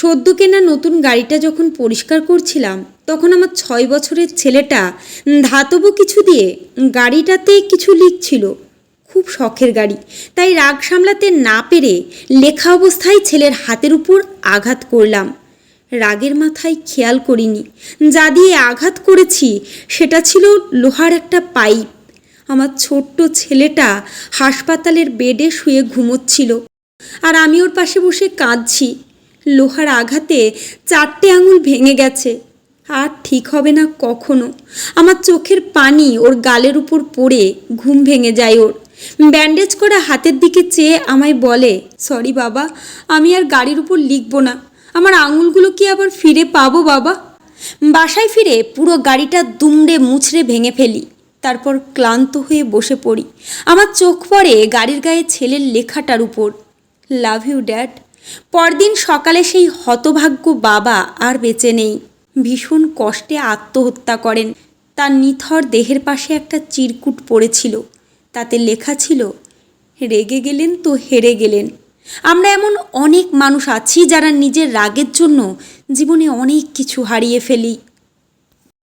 সদ্য কেনা নতুন গাড়িটা যখন পরিষ্কার করছিলাম, তখন আমার ছয় বছরের ছেলেটা ধাতব কিছু দিয়ে গাড়িটাতে কিছু লিখছিল। খুব শখের গাড়ি। তাই রাগ সামলাতে না পেরে লেখা অবস্থায় ছেলের হাতের উপর আঘাত করলাম। রাগের মাথায় খেয়াল করিনি। যা দিয়ে আঘাত করেছি, সেটা ছিল লোহার একটা পাইপ। আমার ছোট্ট ছেলেটা হাসপাতালের বেডে শুয়ে ঘুমোচ্ছিল। আর আমি ওর পাশে বসে কাঁদছি। লোহার আঘাতে চারটে আঙুল ভেঙে গেছে। আর ঠিক হবে না কখনো। আমার চোখের পানি ওর গালের উপর পড়ে, ঘুম ভেঙে যায় ওর। ব্যান্ডেজ করা হাতের দিকে চেয়ে আমায় বলে, সরি বাবা, আমি আর গাড়ির উপর লিখব না। আমার আঙুলগুলো কি আবার ফিরে পাবো বাবা? বাসায় ফিরে পুরো গাড়িটা দুমড়ে মুছড়ে ভেঙে ফেলি। তারপর ক্লান্ত হয়ে বসে পড়ি। আমার চোখ পড়ে গাড়ির গায়ে ছেলের লেখাটার উপর। Love you, dad. পরদিন সকালে সেই হতভাগ্য বাবা আর বেঁচে নেই। ভীষণ কষ্টে আত্মহত্যা করেন। তার নিথর দেহের পাশে একটা চিরকুট পড়েছিল। তাতে লেখা ছিল, রেগে গেলেন তো হেরে গেলেন। আমরা এমন অনেক মানুষ আছি যারা নিজের রাগের জন্য জীবনে অনেক কিছু হারিয়ে ফেলি।